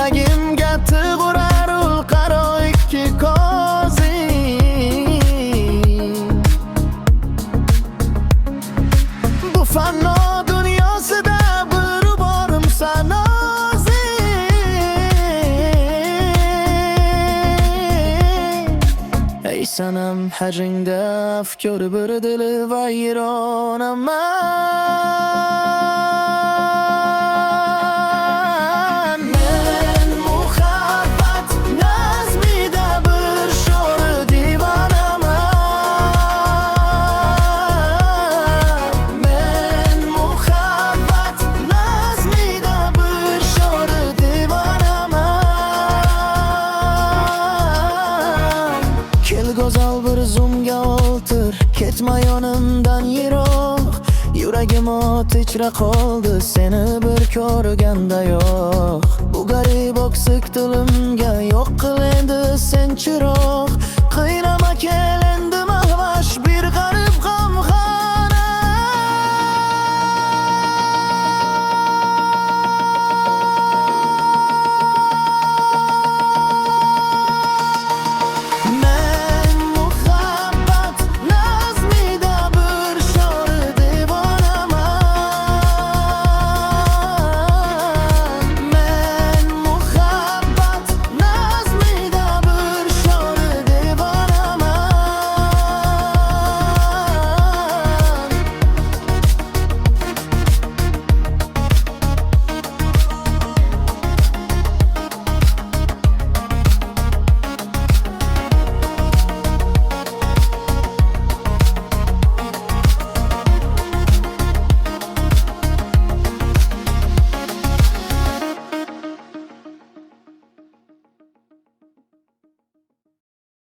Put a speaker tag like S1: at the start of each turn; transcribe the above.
S1: yuragimga tug'urar ul qaro ikki ko'zing Bu fanno dunyosida bir borimsan nozing Ey sanam hajingda afkor bir dili vayronaman Ketma yonimdan yiroq Yuragim ot ichra qoldi Seni bir ko'rganda yo'q Bu garib oqsiq dilimga Yo'q qil endi sen chiroq Qiynama kel